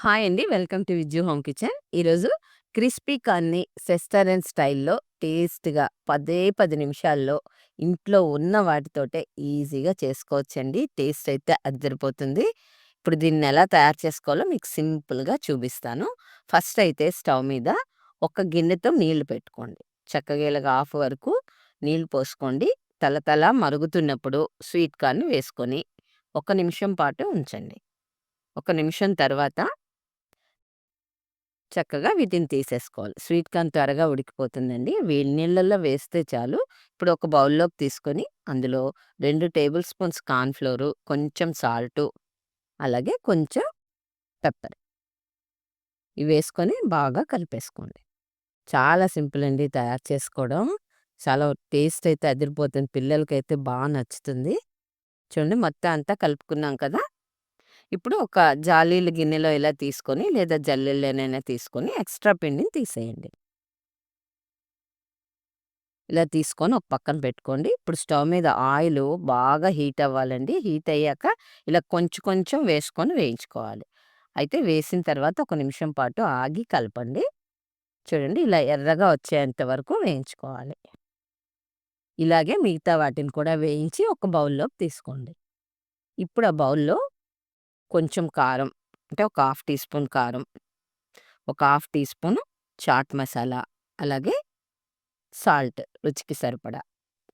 Hi అండి. Welcome to Vijju home kitchen. ఈరోజు crispy కార్న్‌ని రెస్టారెంట్ స్టైల్‌లో టేస్ట్‌గా పదే పది నిమిషాల్లో ఇంట్లో ఉన్న వాటితోటే ఈజీగా చేసుకోవచ్చండి. టేస్ట్ అయితే అద్దరిపోతుంది. ఇప్పుడు దీన్ని ఎలా తయారు చేసుకోవాలో మీకు సింపుల్‌గా చూపిస్తాను. ఫస్ట్ అయితే స్టవ్ మీద ఒక గిన్నెతో నీళ్ళు పెట్టుకోండి. చక్కగా హాఫ్ వరకు నీళ్ళు పోసుకోండి. తలతల మరుగుతున్నప్పుడు స్వీట్ కార్న్ వేసుకొని ఒక నిమిషం పాటు ఉంచండి. ఒక నిమిషం తర్వాత చక్కగా వీటిని తీసేసుకోవాలి. స్వీట్ కార్న్ త్వరగా ఉడికిపోతుందండి. వేడి నీళ్ళల్లో వేస్తే చాలు. ఇప్పుడు ఒక బౌల్‌లోకి తీసుకొని అందులో రెండు టేబుల్ స్పూన్స్ కార్న్ ఫ్లోరు, కొంచెం సాల్టు, అలాగే కొంచెం పెప్పర్. ఇవి వేసుకొని బాగా కలిపేసుకోండి. చాలా సింపుల్ అండి తయారు చేసుకోవడం. చాలా టేస్ట్ అయితే అదిరిపోతుంది. పిల్లలకైతే బాగా నచ్చుతుంది. చూడండి మొత్తం అంతా కలుపుకున్నాం కదా! ఇప్పుడు ఒక జాలీల గిన్నెలో ఇలా తీసుకొని లేదా జల్లెడలోనైనా తీసుకొని ఎక్స్‌ట్రా పిండిని తీసేయండి. ఇలా తీసుకొని ఒక పక్కన పెట్టుకోండి. ఇప్పుడు స్టవ్ మీద ఆయిల్ బాగా హీట్ అవ్వాలండి. హీట్ అయ్యాక ఇలా కొంచెం కొంచెం వేసుకొని వేయించుకోవాలి. అయితే వేసిన తర్వాత ఒక నిమిషం పాటు ఆగి కలపండి. చూడండి ఇలా ఎర్రగా వచ్చేంత వరకు వేయించుకోవాలి. ఇలాగే మిగతా వాటిని కూడా వేయించి ఒక బౌల్‌లోకి తీసుకోండి. ఇప్పుడు ఆ బౌల్‌లో కొంచెం కారం అంటే ఒక హాఫ్ టీ స్పూన్ కారం, ఒక half tea spoon chaat masala, అలాగే సాల్ట్ రుచికి సరిపడా.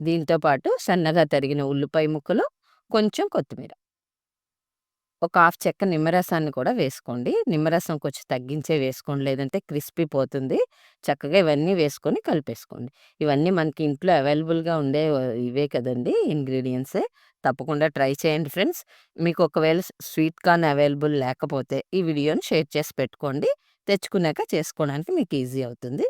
దీంతో పాటు సన్నగా తరిగిన ఉల్లిపాయ ముక్కలు, కొంచెం కొత్తిమీర. ఒక హాఫ్ చెక్క నిమ్మరసాన్ని కూడా వేసుకోండి. నిమ్మరసం కొంచెం తగ్గించే వేసుకోండి. లేదంటే క్రిస్పీ పోతుంది. చక్కగా ఇవన్నీ వేసుకొని కలిపేసుకోండి. ఇవన్నీ మనకి ఇంట్లో అవైలబుల్‌గా ఉండే ఇవే కదండీ ఇంగ్రీడియెంట్సే. తప్పకుండా ట్రై చేయండి ఫ్రెండ్స్. మీకు ఒకవేళ స్వీట్ కార్న్ అవైలబుల్ లేకపోతే ఈ వీడియోని షేర్ చేసి పెట్టుకోండి. తెచ్చుకున్నాక చేసుకోవడానికి మీకు ఈజీ అవుతుంది.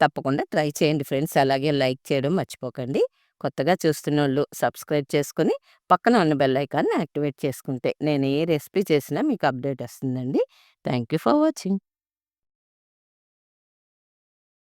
తప్పకుండా ట్రై చేయండి ఫ్రెండ్స్. అలాగే లైక్ చేయడం మర్చిపోకండి. కొత్తగా చూస్తున్నోళ్ళు సబ్స్క్రైబ్ చేసుకుని పక్కన ఉన్న బెల్ ఐకాన్‌ని యాక్టివేట్ చేసుకుంటే నేను ఏ రెసిపీ చేసినా మీకు అప్డేట్ వస్తుందండి. Thank you for watching.